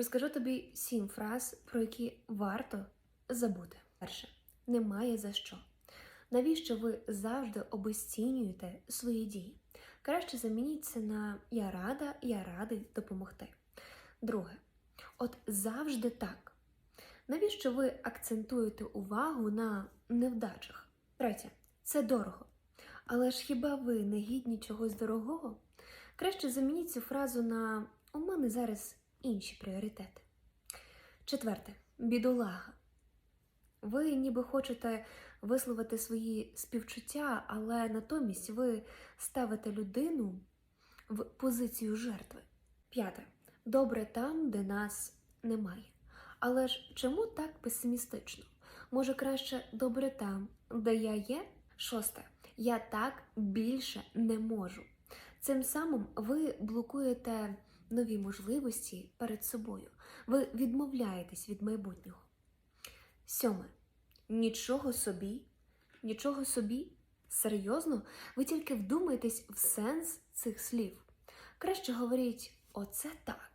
Розкажу тобі сім фраз, про які варто забути. Перше, немає за що. Навіщо ви завжди обесцінюєте свої дії? Краще замініть це на я рада, я радий допомогти. Друге, от завжди так. Навіщо ви акцентуєте увагу на невдачах? Третє, це дорого. Але ж хіба ви не гідні чогось дорогого? Краще замініть цю фразу на у мене зараз інші пріоритети. Четверте, бідолага. Ви ніби хочете висловити свої співчуття, але натомість ви ставите людину в позицію жертви. П'яте. Добре там, де нас немає. Але ж чому так песимістично? Може, краще добре там, де я є? Шосте. Я так більше не можу. Цим самим ви блокуєте нові можливості перед собою. Ви відмовляєтесь від майбутнього. Сьоме. Нічого собі, нічого собі. Серйозно, ви тільки вдумайтесь в сенс цих слів. Краще говоріть оце так.